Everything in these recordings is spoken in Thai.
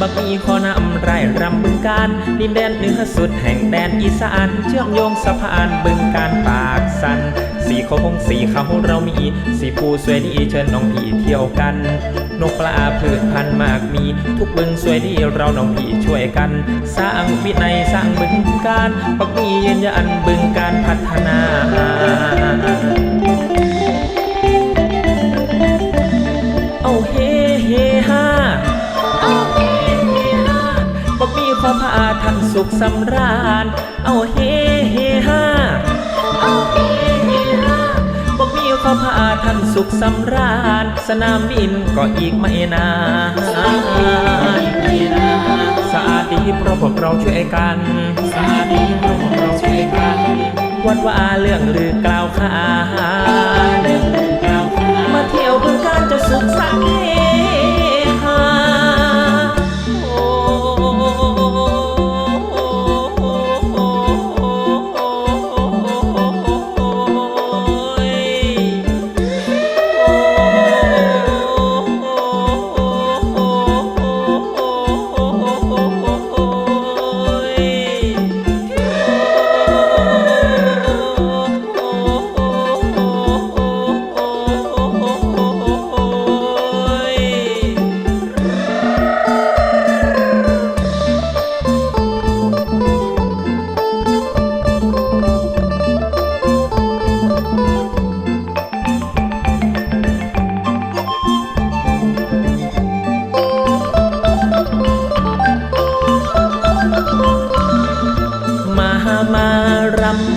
บักมีขอนำไร่รำบึงการดินแดนเหนือสุดแห่งแดนอีสาน เชื่อมโยงสะพานบึงการปากสัน สีโคงสีเขาเรามี สีภูสวยดีเชิญน้องพี่เที่ยวกัน นกปลาพืชพันธุ์มากมี ทุกบึงสวยดีเราน้องพี่ช่วยกัน สร้างวินัยสร้างบึงการปักมียืนยันบึงการพัฒนาเอาเฮ ขสำราญ เอาเฮเฮฮาเอาเฮเฮฮาบอกมีความพาท่านสุขสำราญ สนามบินก็อีกไม่นานสะอาดดีเพราะพวกเราช่วยกันสะอาดดีเพราะพวกเราช่วยกันวันว่าเรื่องลือกล่าวขาน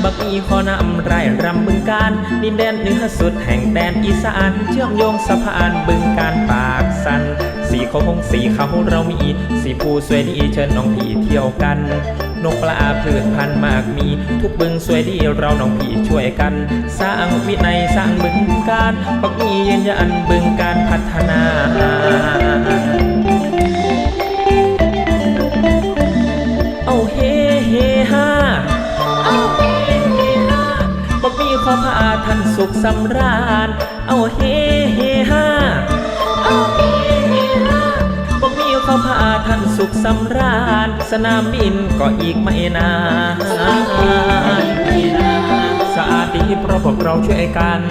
บักมีขอนำไรรำบึงการดินแดนเหนือสุดแห่งแดนอีสานเชื่อมโยงสะพานบึงการปากสัน สีโคงสีเขาเรามีสีภูสวยดีเชิญน้องพี่เที่ยวกันนกปลาพืชพันมากมี ทุกบึงสวยดีเราน้องพี่ช่วยกัน สร้างวินัยสร้างบึงการปักมียืนยันบึงการพัฒ ขสำราญ เอาเฮเฮฮาเอาเฮเฮฮาบอกมีความพาท่านสุขสำราญ สนามบินก็อีกไม่นานสะอาดดีเพราะพวกเราช่วยกัน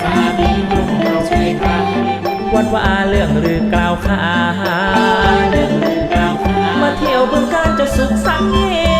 สะอาดดีเพราะพวกเราช่วยกันวันว่าเรื่องลือกล่าวขานมาเที่ยวบึงการจะสุขสันต์เฮ